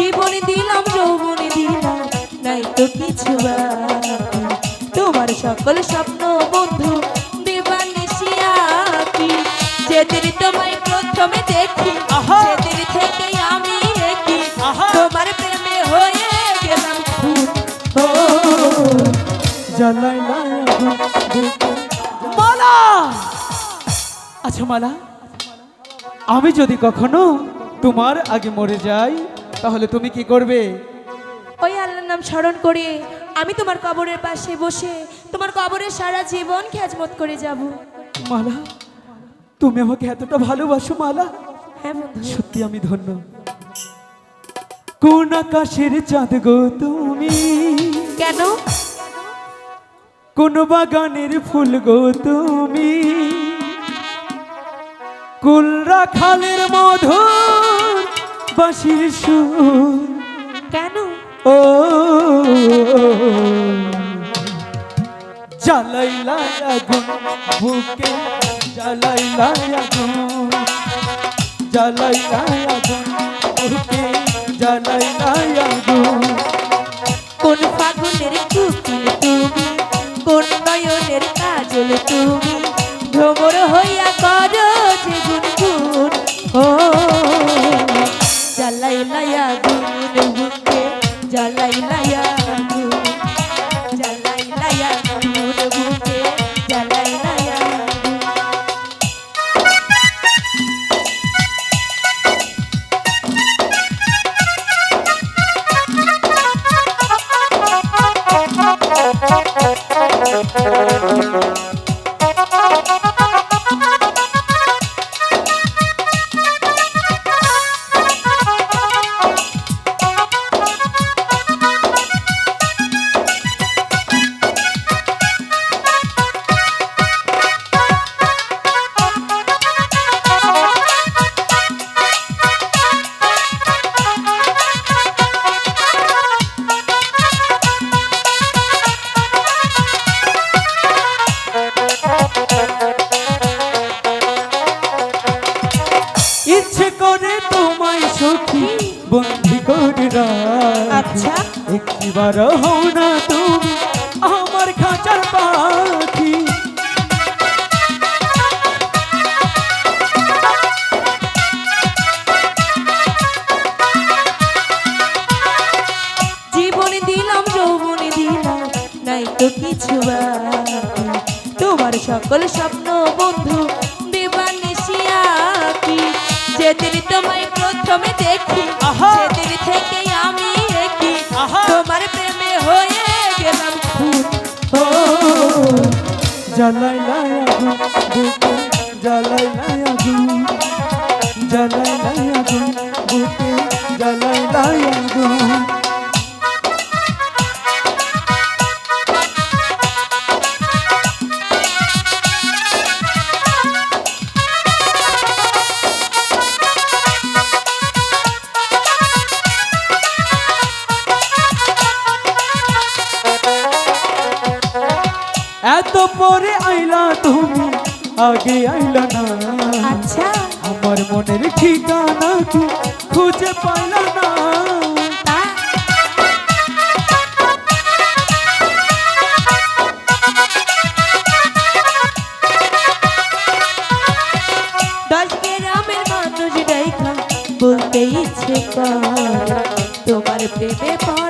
জীবন দিলাম যৌবন দিলাম নাই তো কিছু তোমার সকল স্বপ্ন বন্ধু যেদিন তোমায় প্রথমে দেখি আহা! সেদিন থেকে আমি দেখি! তোমার প্রেমে হয়ে গেলাম জ্বালাই মালা! আচ্ছা মালা আমি যদি কখনো তোমার আগে মরে যাই তাহলে তুমি কি করবে? ওই আল্লাহর নাম স্মরণ করে আমি তোমার কবরের পাশে বসে তোমার কবরের সারা জীবন খেজমত করে যাব। মালা তুমি আমাকে এতটা ভালোবাসো মালা। হ্যাঁ বন্ধু। সত্যি আমি ধন্য। কোন আকাশের চাঁদ গো তুমি? কেন? কোন বাগানের ফুল গো তুমি? কুল রাখালের মধুর বাঁশির সুর। কেন? ও। জ্বালাইলা আগুন বুকে জ্বালাইলা আগুন। জ্বালাইলা আগুন বুকে জ্বালাইলা আগুন। কোন ফাগুনের কুকিল তুমি কোন নয়নের কাজল তুমি ভ্রমর হইয়া কর যে গুনগুন ও। লাইয়া গুন বুকে জ্বালাই লাইয়া জ্বালাই লাইয়া গুন বুকে জ্বালাই লাইয়া গুন ইচ্ছে বন্দি করে আচ্ছা। একটিবার হও না তুমি আমার খাঁচার পাখি। জীবন দিলাম যৌবন দিলাম নাই তো কিছু তোমার সকল স্বপ্ন যেদিন তোমায় প্রথমে দেখি! সেদিন থেকে আমি আহা! তোমার প্রেমে হয়ে গেলাম জ্বালাই জ্বালাই জ্বালাই লাই আগুন বুকে জ্বালাই এত পরে আইলা তুমি আগে আইলা না। আচ্ছা। আমার মনের ঠিকানা কি খুঁজে পাইলা না। বলতে ইচ্ছে কর তোমার প্রেমে পড়ার